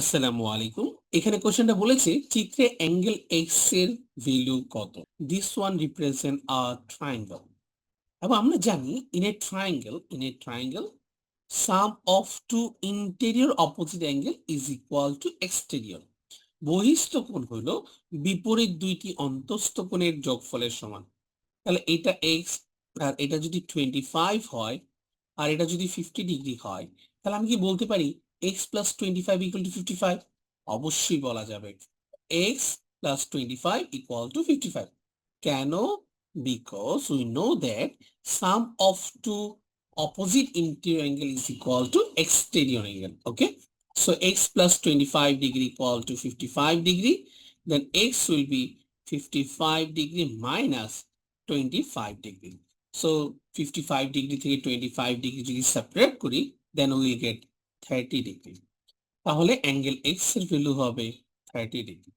আসসালামু আলাইকুম। এখানে কোশ্চেনটা বলেছে, চিত্রে অ্যাঙ্গেল এক্সের ভ্যালু কত? This one represent a triangle এবং আমরা জানি in a triangle in a triangle sum of two interior opposite angle is equal to exterior বহিস্থ কোণ হলো বিপরীত দুইটি অন্তস্থ কোণের যোগফলের সমান। তাহলে এটা এক্স আর এটা যদি টোয়েন্টি ফাইভ হয়, আর এটা যদি ফিফটি ডিগ্রি হয়, তাহলে আমি কি বলতে পারি? X plus twenty five equal to fifty five অবশ্যই বলা যাবে x plus twenty five equal to fifty five কেন because we know that sum of two opposite interior angle is equal to exterior angle okay so x plus 25 degree equal to 55 degree then x will be 55 degree minus 25 degree so 55 degree থেকে 25 degree যদি separate করি then we will get 30 degree তাহলে angle x এর value হবে 30 degree